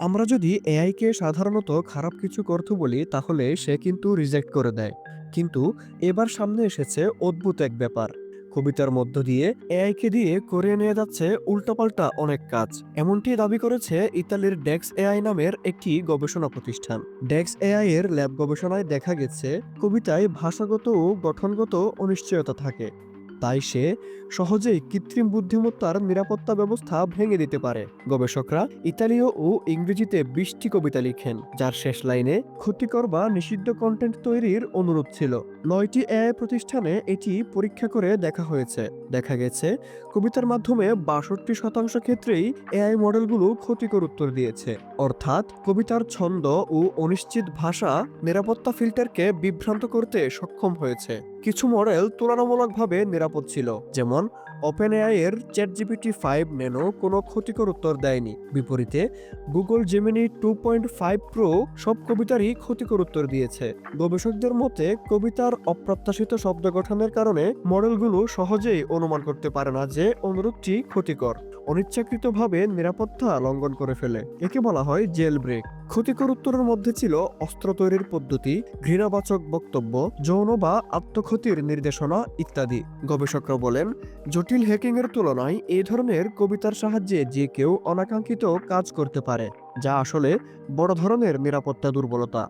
আমরা যদি এআইকে সাধারণত খারাপ কিছু করতে বলি, তাহলে সে কিন্তু রিজেক্ট করে দেয়। কিন্তু এবার সামনে এসেছে অদ্ভুত এক ব্যাপার। কবিতার মধ্য দিয়ে এআইকে দিয়ে করে নিয়ে যাচ্ছে উল্টাপাল্টা অনেক কাজ। এমনটি দাবি করেছে ইতালির ডেক্স এআই নামের একটি গবেষণা প্রতিষ্ঠান। ডেক্স এআই এর ল্যাব গবেষণায় দেখা গেছে, কবিতায় ভাষাগত ও গঠনগত অনিশ্চয়তা থাকে। তাই সে সহজেই কৃত্রিম বুদ্ধিমত্তার নিরাপত্তা ব্যবস্থা ভেঙে দিতে পারে। গবেষকরা ইতালীয় ও ইংরেজিতে বিশটি কবিতা লিখেন, যার শেষ লাইনে ক্ষতিকর বা নিষিদ্ধ কন্টেন্ট তৈরির অনুরোধ ছিল। নয়টি এআই প্রতিষ্ঠানে এটি পরীক্ষা করে দেখা হয়েছে। দেখা গেছে, কবিতার মাধ্যমে বাষট্টি শতাংশ ক্ষেত্রেই এআই মডেলগুলো ক্ষতিকর উত্তর দিয়েছে। অর্থাৎ, কবিতার ছন্দ ও অনিশ্চিত ভাষা নিরাপত্তা ফিল্টারকে বিভ্রান্ত করতে সক্ষম হয়েছে। কিছু মডেল তুলনামূলকভাবে নিরাপদ ছিল, যেমন ওপেন এআই এর চ্যাট জিপিটি ফাইভ নেনো কোনো ক্ষতিকর উত্তর দেয়নি। বিপরীতে Google Gemini two point five pro সব কবিতারই ক্ষতিকর উত্তর দিয়েছে। গবেষকদের মতে, কবিতার অপ্রত্যাশিত শব্দ গঠনের কারণে মডেলগুলো সহজেই অনুমান করতে পারে না যে অনুরোধটি ক্ষতিকর। অনিচ্ছাকৃতভাবে নিরাপত্তা লঙ্ঘন করে ফেলে। একে বলা হয় জেল ব্রেক। ক্ষতিকর উত্তরের মধ্যে ছিল অস্ত্র তৈরির পদ্ধতি, ঘৃণাবাচক বক্তব্য, যৌন বা আত্মক্ষতির নির্দেশনা ইত্যাদি। গবেষকরা বলেন, জটিল হ্যাকিং এর তুলনায় এই ধরনের কবিতার সাহায্যে যে কেউ অনাকাঙ্ক্ষিত কাজ করতে পারে, যা আসলে বড় ধরনের নিরাপত্তা দুর্বলতা।